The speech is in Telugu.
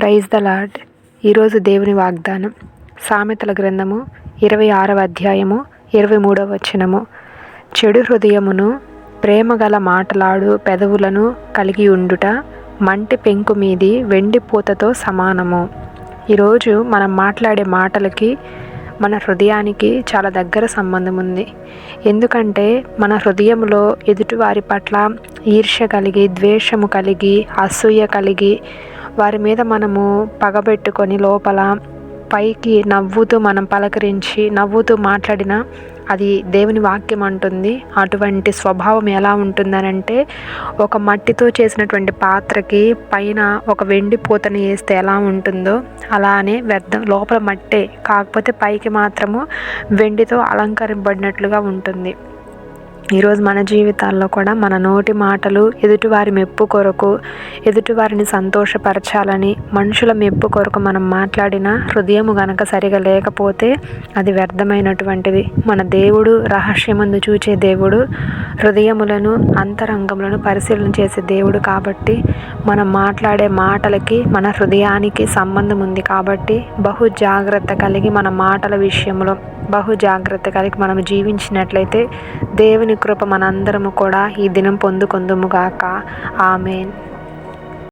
ప్రైజ్ ద లాడ్ ఈరోజు దేవుని వాగ్దానం. సామెతల గ్రంథము ఇరవై ఆరవ అధ్యాయము ఇరవై మూడవ వచనము. చెడు హృదయమును ప్రేమగల మాటలాడు పెదవులను కలిగి ఉండుట మంటి పెంకు మీది వెండి పూతతో సమానము. ఈరోజు మనం మాట్లాడే మాటలకి మన హృదయానికి చాలా దగ్గర సంబంధం ఉంది. ఎందుకంటే మన హృదయంలో ఎదుటివారి పట్ల ఈర్ష్య కలిగి ద్వేషము కలిగి అసూయ కలిగి వారి మీద మనము పగబెట్టుకొని లోపల పైకి నవ్వుతూ మనం పలకరించి నవ్వుతూ మాట్లాడిన అది దేవుని వాక్యం అంటుంది. అటువంటి స్వభావం ఎలా ఉంటుందనంటే ఒక మట్టితో చేసినటువంటి పాత్రకి పైన ఒక వెండి పూతని వేస్తే ఎలా ఉంటుందో అలానే వ్యర్థం లోపల మట్టే కాకపోతే పైకి మాత్రము వెండితో అలంకరింపబడినట్లుగా ఉంటుంది. ఈరోజు మన జీవితాల్లో కూడా మన నోటి మాటలు ఎదుటివారి మెప్పు కొరకు ఎదుటివారిని సంతోషపరచాలని మనుషుల మెప్పు కొరకు మనం మాట్లాడిన హృదయము గనక సరిగా లేకపోతే అది వ్యర్థమైనటువంటిది. మన దేవుడు రహస్యమందు చూచే దేవుడు హృదయములను అంతరంగములను పరిశీలన చేసే దేవుడు కాబట్టి మనం మాట్లాడే మాటలకి మన హృదయానికి సంబంధం ఉంది కాబట్టి బహు జాగ్రత్త కలిగి మన మాటల విషయంలో బహు జాగ్రత్త కలిగి మనం జీవించినట్లయితే దేవుని కృప మనందరము కూడా ఈ దినం పొందుకొందుముగాక ఆమెన్.